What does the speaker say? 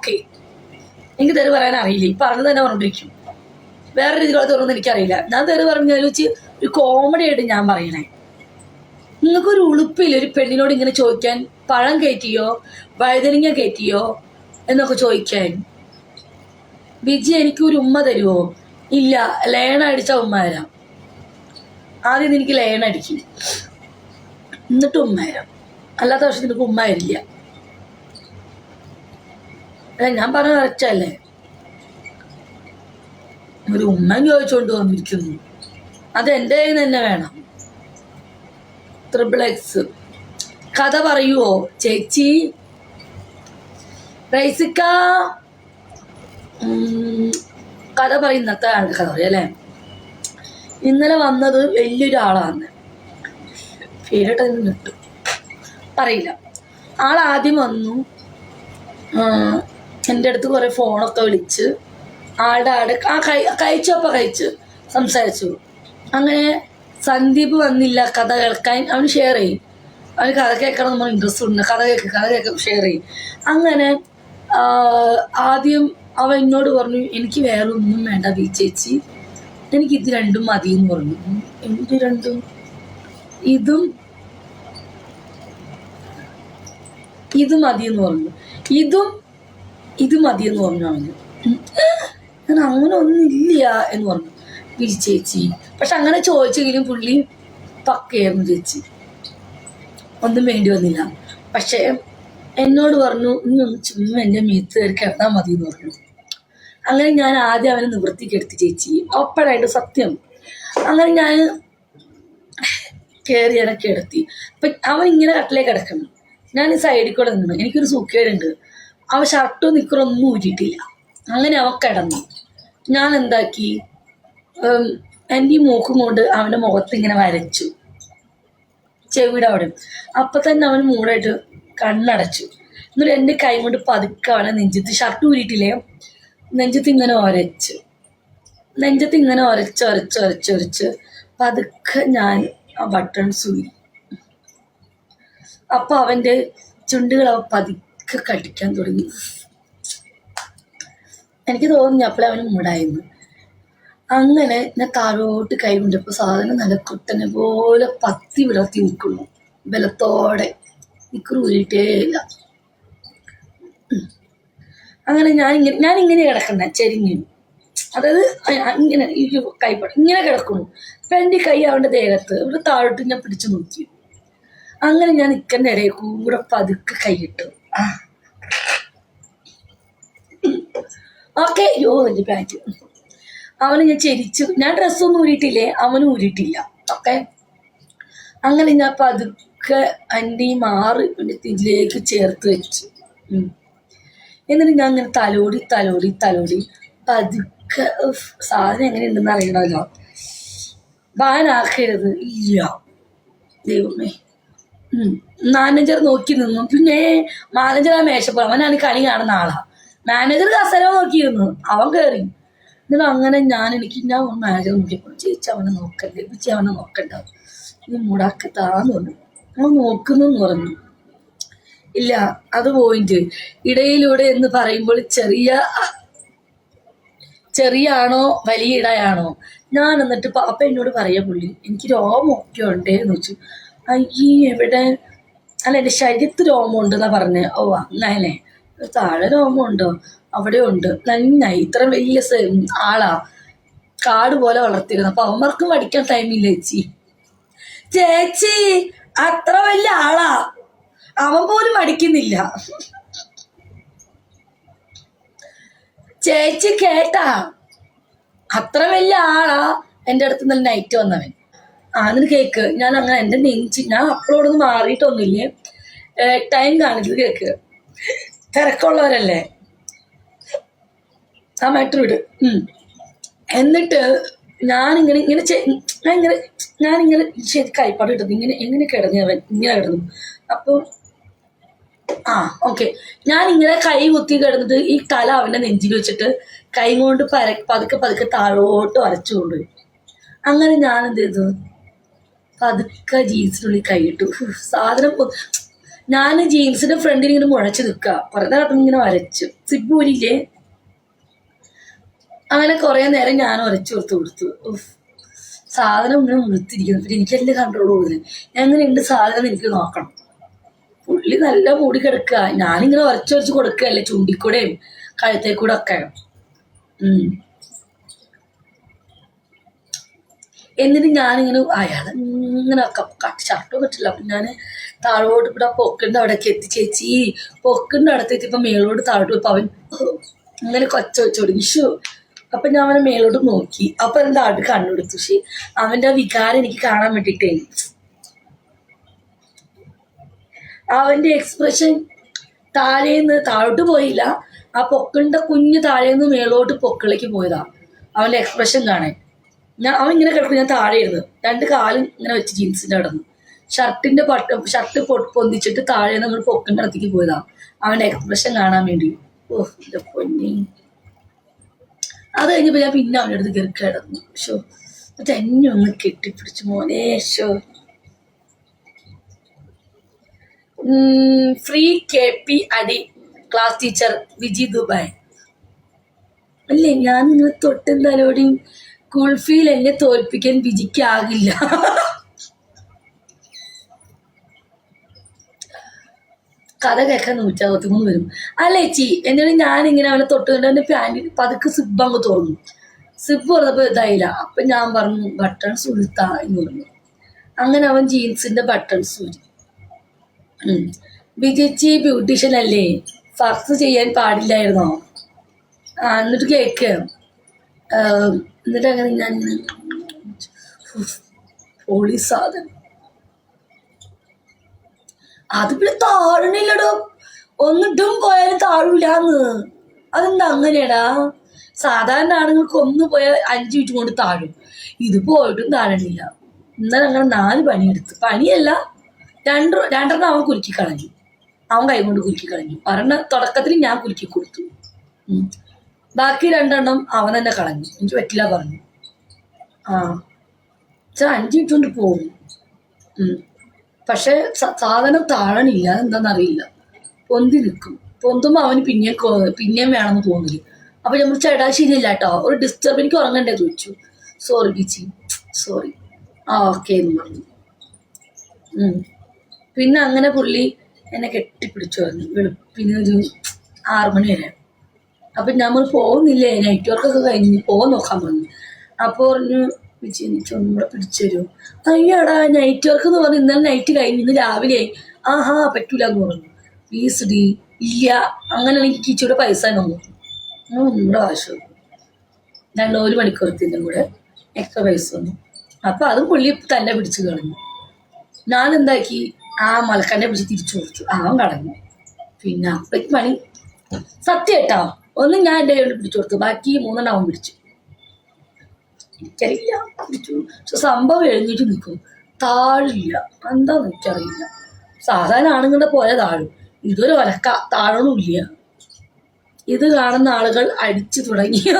Okay എനിക്ക് തെറി പറയാൻ അറിയില്ല. ഈ പറഞ്ഞത് തന്നെ പറഞ്ഞിരിക്കും വേറെ രീതിയിലുള്ള തെറൊന്നും എനിക്കറിയില്ല. ഞാൻ തെറി പറഞ്ഞു വെച്ച് ഒരു കോമഡി ആയിട്ട് ഞാൻ പറയണേ. നിങ്ങൾക്കൊരു ഉളുപ്പില്ല ഒരു പെണ്ണിനോട് ഇങ്ങനെ ചോദിക്കാൻ പഴം കയറ്റിയോ വഴുതനങ്ങ കയറ്റിയോ എന്നൊക്കെ ചോദിക്കാൻ വിജി എനിക്ക് ഒരു ഉമ്മ തരുമോ ഇല്ല. ലേണ അടിച്ച ഉമ്മ തരാം. ആദ്യം എനിക്ക് ലേണ അടിക്കും. എന്നിട്ട് ഉമ്മ തരാം. അല്ലാത്ത പക്ഷെ നിനക്ക് ഉമ്മ തരില്ല. അല്ല ഞാൻ പറഞ്ഞ കറക്റ്റല്ലേ ഒരു ഉമ്മൻ ചോദിച്ചുകൊണ്ട് വന്നിരിക്കുന്നു. അത് എന്റെ കയ്യിൽ തന്നെ വേണം. ട്രിപ്പിൾ എക്സ് കഥ പറയുവോ? ചേച്ചി? റൈസിക്ക കഥ കഥ പറയുന്നത്തെ ആൾക്ക് കഥ പറയും അല്ലേ? ഇന്നലെ വന്നത് വലിയൊരാളാണ് പേരിട്ട് നിട്ടു പറയില്ല. ആൾ ആദ്യം വന്നു എന്റെ അടുത്ത് കുറേ ഫോണൊക്കെ വിളിച്ച് ആടെ ആടെ ആ കഴി കഴിച്ചപ്പോൾ കഴിച്ച് സംസാരിച്ചു. അങ്ങനെ സന്ദീപ് വന്നില്ല കഥ കേൾക്കാൻ അവന് ഷെയർ ചെയ്യും. അവന് കഥ കേൾക്കണം നമ്മൾ ഇൻട്രസ്റ്റ് ഉണ്ട്. കഥ കേൾക്ക് കഥ കേൾക്കും ഷെയർ ചെയ്യും. അങ്ങനെ ആദ്യം അവൻ എന്നോട് പറഞ്ഞു എനിക്ക് വേറെ ഒന്നും വേണ്ട ബി ചേച്ചി. എനിക്ക് ഇത് രണ്ടും മതി എന്ന് പറഞ്ഞു. എന്ത് രണ്ടും? ഇതും ഇത് മതി എന്ന് പറഞ്ഞു. ഇതും ഇത് മതി എന്ന് പറഞ്ഞു അവന്. ഞാൻ അങ്ങനെ ഒന്നുമില്ല എന്ന് പറഞ്ഞു. പിരി ചേച്ചി. പക്ഷെ അങ്ങനെ ചോദിച്ചെങ്കിലും പുള്ളി പക്കയായിരുന്നു ചേച്ചി. ഒന്നും വേണ്ടി വന്നില്ല. പക്ഷേ എന്നോട് പറഞ്ഞു നീ ഒന്ന് ചുമ്മാ എന്റെ മീത്ത് കയറി കിടന്നാൽ മതി എന്ന് പറഞ്ഞു. അങ്ങനെ ഞാൻ ആദ്യം അവനെ നിവൃത്തിക്ക് എടുത്ത് ചേച്ചി. അപ്പോഴായിട്ട് സത്യം. അങ്ങനെ ഞാൻ കയറി ഇടയ്ക്ക് എടുത്തി അപ്പം അവൻ ഇങ്ങനെ കട്ടിലേക്ക് കിടക്കണം ഞാൻ ഈ സൈഡിൽ കൂടെ നിന്നു. എനിക്കൊരു സൂക്കേടുണ്ട്. അവൻ ഷർട്ടും നിക്കറൊന്നും ഊരിയിട്ടില്ല. അങ്ങനെ അവ കിടന്നു. ഞാൻ എന്താക്കി? എന്റെ ഈ മൂക്കും കൊണ്ട് അവന്റെ മുഖത്ത് ഇങ്ങനെ വരച്ചു. ചെവിയുടെ അവിടെ. അപ്പൊ തന്നെ അവൻ മൂടായിട്ട് കണ്ണടച്ചു. എന്നിട്ട് എന്റെ കൈ കൊണ്ട് പതുക്കെ അവനെ നെഞ്ചത്ത് ഷർട്ട് ഊരിയിട്ടില്ലേ? നെഞ്ചത്ത് ഇങ്ങനെ ഒരച്ച്. നെഞ്ചത്ത് ഇങ്ങനെ ഒരച്ച് ഒരച്ച് ഒരച്ച് ഒരച്ച്. പതുക്കെ ഞാൻ ആ ബട്ടൺസ് ഊരി അപ്പൊ അവന്റെ ചുണ്ടുകൾ അവ പതുക്കെ കടിക്കാൻ തുടങ്ങി. എനിക്ക് തോന്നി അപ്പോഴേ അവന് മൂടായിരുന്നു. അങ്ങനെ ഞാൻ താഴോട്ട് കൈ കൊണ്ടപ്പോൾ സാധനം നല്ല കുട്ടനെ പോലെ പത്തി വിളർത്തി നിൽക്കുന്നു. ബലത്തോടെ നിൽക്കൂരിട്ടേ ഇല്ല. അങ്ങനെ ഞാൻ ഇങ്ങനെ ഞാൻ ഇങ്ങനെ കിടക്കണ്ട ചെരിഞ്ഞു. അതായത് ഇങ്ങനെ ഈ കൈപ്പട ഇങ്ങനെ കിടക്കുന്നു. അപ്പൊ എന്റെ കൈ അവന്റെ ദേഹത്ത് ഇവിടെ താഴോട്ട് ഞാൻ പിടിച്ചു നോക്കി. അങ്ങനെ ഞാൻ നിൽക്കുന്ന ഇടയിൽ കൂടെ പതുക്കെ കൈയിട്ടു ആ ഓക്കെ. യോ എന്റെ പാന്റ് അവന് ഞാൻ ചെരിച്ചു. ഞാൻ ഡ്രസ്സൊന്നും ഊരിയിട്ടില്ലേ? അവനും ഊരിയിട്ടില്ല. ഓക്കെ. അങ്ങനെ ഞാൻ പതുക്കെ എന്റെ ഈ മാറ് ഇതിലേക്ക് ചേർത്ത് വെച്ചു. എന്നിട്ട് ഞാൻ അങ്ങനെ തലോടി തലോടി തലോടി പതുക്കെ സാധനം എങ്ങനെയുണ്ടെന്ന് അറിയണമല്ലോ. ബാനാക്കരുത്. ഇല്ല. ദൈവമേ. മാനേജർ നോക്കി നിന്നു. പിന്നെ മാനേജർ ആ മേശപ്പുറം. അവനാണ് കളി കാണുന്ന ആളാ. മാനേജർ കസര നോക്കിയിരുന്നു. അവൻ കയറി എന്നിട്ട് അങ്ങനെ ഞാൻ എനിക്ക് ഞാൻ മാനേജർ നോക്കിയപ്പോൾ ചേച്ചി അവനെ നോക്കല്ലേ ചേച്ചി അവനെ നോക്കണ്ട. ഇത് മുടാക്കത്താന്ന് പറഞ്ഞു. അവൻ നോക്കുന്നന്ന് പറഞ്ഞു. ഇല്ല അത് പോയിന്റ് ഇടയിലൂടെ എന്ന് പറയുമ്പോൾ ചെറിയ ചെറിയാണോ വലിയ ഇടയാണോ? ഞാൻ എന്നിട്ട് പാപ്പ എന്നോട് പറയാ പുള്ളി എനിക്ക് രോമൊക്കെ ഉണ്ടേ എന്ന് വെച്ചു അയ്യേ എവിടെ? അല്ല എന്റെ ശരീരത്ത് രോമം ഉണ്ടെന്നാ പറഞ്ഞേ. ഓ അങ്ങനെ താഴെ ഉണ്ടോ? അവിടെ ഉണ്ട്. നന്നായി. ഇത്ര വലിയ ആളാ. കാട് പോലെ വളർത്തിയിരുന്നു. അപ്പൊ അവന്മാർക്കും പഠിക്കാൻ ടൈമില്ല ചേച്ചി. ചേച്ചി അത്ര വലിയ ആളാ. അവൻ പോലും അടിക്കുന്നില്ല ചേച്ചി കേട്ടാ. അത്ര വലിയ ആളാ. എന്റെ അടുത്ത് നിന്ന് നൈറ്റ് വന്നവൻ. ആന്ന് കേക്ക്. ഞാൻ അങ്ങനെ എന്റെ നെഞ്ചി ഞാൻ അപ്പോഴോടൊന്നും മാറിയിട്ടൊന്നുമില്ലേ? ടൈം കാണിച്ചത് കേക്ക്. തിരക്കുള്ളവരല്ലേ? ആ മാറ്റർ വിട്. എന്നിട്ട് ഞാനിങ്ങനെ ഇങ്ങനെ ഞാൻ ഇങ്ങനെ ഞാനിങ്ങനെ ശരി കൈപ്പാട് ഇട്ടത്. ഇങ്ങനെ എങ്ങനെ കിടന്നു അവൻ ഇങ്ങനെ കിടന്നു. അപ്പോൾ ആ ഓക്കെ. ഞാൻ ഇങ്ങനെ കൈ കുത്തി കിടന്നിട്ട് ഈ തല അവന്റെ നെഞ്ചിൽ വെച്ചിട്ട് കൈ കൊണ്ട് പര പതുക്കെ പതുക്കെ താഴോട്ട് വരച്ചു കൊണ്ടുപോയി. അങ്ങനെ ഞാൻ എന്ത് ചെയ്തു? പതുക്കെ ജീൻസിനുള്ളിൽ കൈയിട്ടു സാധനം ഞാൻ ജീൻസിന്റെ ഫ്രണ്ടിൽ ഇങ്ങനെ മുഴച്ചു നിൽക്കുക കുറെ നേരം ഇങ്ങനെ വരച്ചു. സിബൂരില്ലേ അങ്ങനെ കുറെ നേരം ഞാൻ ഉരച്ചു കൊടുത്തു. കൊടുത്തു. സാധനം ഇങ്ങനെ മുഴുത്തിരിക്കുന്നു പിന്നെ എനിക്കെല്ലാം കൺട്രോൾ കൂടുതൽ ഞാൻ ഇങ്ങനെ ഉണ്ട് സാധനം എനിക്ക് നോക്കണം. പുള്ളി നല്ല മൂടി കിടക്കുക ഞാനിങ്ങനെ ഉരച്ചു ഉരച്ച് കൊടുക്കുകയല്ലേ ചുണ്ടിക്കൂടെയും കഴുത്തേക്കൂടെ ഒക്കെ ഒക്കെ എന്നിട്ട് ഞാനിങ്ങനെ അയാൾ ഇങ്ങനെ ഷർട്ട് കിട്ടില്ല അപ്പം ഞാൻ താഴോട്ട് ഇവിടെ പൊക്കിന്റെ അവിടേക്ക് എത്തി. ചേച്ചി പൊക്കിന്റെ അടുത്ത് എത്തിയപ്പോൾ മേളോട്ട് താഴോട്ട് പോയപ്പോൾ അവൻ ഇങ്ങനെ കൊച്ച വെച്ച് തുടങ്ങി ഷു അപ്പം ഞാൻ അവനെ മേളോട്ട് നോക്കി. അപ്പം എന്താ അവിടെ കണ്ണുപിടിച്ചു പക്ഷേ അവന്റെ വികാരം എനിക്ക് കാണാൻ വേണ്ടിയിട്ടേ അവന്റെ എക്സ്പ്രഷൻ താഴേന്ന് താഴോട്ട് പോയില്ല. ആ പൊക്കിന്റെ കുഞ്ഞ് താഴേന്ന് മേളോട്ട് പൊക്കിളേക്ക് പോയതാ. അവന്റെ എക്സ്പ്രഷൻ കാണാൻ. ഞാൻ അവൻ ഇങ്ങനെ കിടക്കും ഞാൻ താഴെ ഇരുന്ന് രണ്ട് കാലും ഇങ്ങനെ വെച്ച് ജീൻസിന്റെ കിടന്നു ഷർട്ടിന്റെ പട്ട ഷർട്ട് പൊന്തിച്ചിട്ട് താഴെ നമ്മൾ പൊക്കിന്റെ അടുത്തേക്ക് പോയതാ. അവന്റെ എക്സ്പ്രഷൻ കാണാൻ വേണ്ടി. ഓ എന്റെ പൊന്നി. അത് കഴിഞ്ഞപ്പോ ഞാൻ പിന്നെ അവന്റെ അടുത്ത് കയറി കിടന്നു. ഷോ എന്നിട്ട് എന്നെ ഒന്ന് കെട്ടിപ്പിടിച്ചു മോനെ ഷോ ഫ്രീ കെ പി അടി ക്ലാസ് ടീച്ചർ വിജി ദുബായ്. അല്ലേ ഞാൻ ഇങ്ങനെ തൊട്ടും തലോടിയും കുൾഫിയിൽ എന്നെ തോൽപ്പിക്കാൻ വിജിക്കാകില്ല. കഥ കേൾക്കാൻ നൂറ്ററുപത്തി മൂന്ന് വരും. അല്ല ചേച്ചി എന്നിട്ട് ഞാൻ ഇങ്ങനെ അവനെ തൊട്ടുകൊണ്ട് അവന്റെ പാന്റിൽ പതുക്കെ സിബ് അങ്ങ് തുറന്നു. സിബ് തുറന്നപ്പോൾ ഇതായില്ല. അപ്പം ഞാൻ പറഞ്ഞു ബട്ടൺസ് ഉഴുത്താ എന്ന് പറഞ്ഞു. അങ്ങനെ അവൻ ജീൻസിന്റെ ബട്ടൺസ് ഊരി. ഉം. വിജയിച്ചി ബ്യൂട്ടീഷ്യൻ അല്ലേ? ഫക്സ് ചെയ്യാൻ പാടില്ലായിരുന്നോ? എന്നിട്ട് കേക്ക് എന്നിട്ട് അങ്ങനെ ഞാൻ പൊളി സാധനം. അത് പിന്നെ താഴണില്ലടോ ഒന്നിട്ടും പോയാലും താഴൂലാന്ന്. അതെന്താ അങ്ങനെയാടാ? സാധാരണ ആണുങ്ങൾക്ക് ഒന്ന് പോയാൽ അഞ്ച് മിനിറ്റ് കൊണ്ട് താഴും. ഇത് പോയിട്ടും താഴണില്ല. ഇന്നലെ അങ്ങനെ നാല് പണിയെടുത്ത്. പണിയല്ല രണ്ട് രണ്ടെണ്ണം അവൻ കുലുക്കി കളഞ്ഞു. അവൻ കൈ കൊണ്ട് കുലുക്കി കളഞ്ഞു. ഒരെണ്ണം തുടക്കത്തിൽ ഞാൻ കുലുക്കി കൊടുത്തു. ബാക്കി രണ്ടെണ്ണം അവൻ തന്നെ കളഞ്ഞു. എനിക്ക് പറ്റില്ല പറഞ്ഞു. ആ. ചാ അഞ്ച് മിനിറ്റ് കൊണ്ട് പോകും. പക്ഷെ സാധനം താഴണില്ല. അതെന്താണെന്നറിയില്ല പൊന്തി നിൽക്കും. പൊന്തുമ്പോൾ അവന് പിന്നെയും കൊ- പിന്നെയും വേണമെന്ന് തോന്നില്ല അപ്പൊ നമ്മൾ ചേട്ടാ ശരിയല്ല കേട്ടോ ഒരു ഡിസ്റ്റർബ് എനിക്ക് ഉറങ്ങണ്ടേ ചോദിച്ചു. സോറി ബിച്ചി സോറി ആ ഓക്കെ എന്ന് പറഞ്ഞു. പിന്നെ അങ്ങനെ പുള്ളി എന്നെ കെട്ടിപ്പിടിച്ചു പറഞ്ഞു. വെളുപ്പിന് ഒരു ആറു മണി വരെ. അപ്പൊ നമ്മൾ പോകുന്നില്ലേ? നെറ്റ്വർക്ക് ഒക്കെ കഴിഞ്ഞ് പോകാൻ നോക്കാൻ പറഞ്ഞു. അപ്പോൾ പറഞ്ഞു വിജയ് എനിക്ക് ഒന്നും കൂടെ പിടിച്ചു അയ്യടാ നൈറ്റ് വർക്ക് എന്ന് പറഞ്ഞു ഇന്നലെ നൈറ്റ് കഴിഞ്ഞ് ഇന്ന് രാവിലെ ആഹാ പറ്റൂല എന്ന് പറഞ്ഞു. പ്ലീസ് ഡി ഇല്ല. അങ്ങനെ എനിക്ക് ഇച്ചിരി പൈസ തന്നു നമ്മുടെ ആവശ്യം രണ്ട് ഒരു മണിക്കൂറത്തിന്റെ കൂടെ എക്സ്ട്രാ പൈസ തന്നു. അപ്പൊ അതും പുള്ളി തന്നെ പിടിച്ചു കളഞ്ഞു. ഞാൻ എന്താക്കി? ആ മലക്കന്നെ പിടിച്ച് തിരിച്ചു കൊടുത്തു. അവൻ കളഞ്ഞു. പിന്നെ അപ്പയ്ക്ക് പണി. സത്യം കേട്ടോ ഒന്ന് ഞാൻ എന്റെ കയ്യിൽ പിടിച്ചു കൊടുത്തു. ബാക്കി മൂന്നെണ്ണം അവൻ പിടിച്ചു. എനിക്കറിയില്ല. പിടിച്ചു. പക്ഷെ സംഭവം എഴുന്നേറ്റ് നിൽക്കും. താഴില്ല. എന്താന്ന് എനിക്കറിയില്ല. സാധാരണ ആണുങ്ങളുടെ പോലെ താഴും. ഇതൊരു ഒലക്ക താഴണമില്ല ഇത് കാണുന്ന ആളുകൾ അടിച്ചു തുടങ്ങിയ?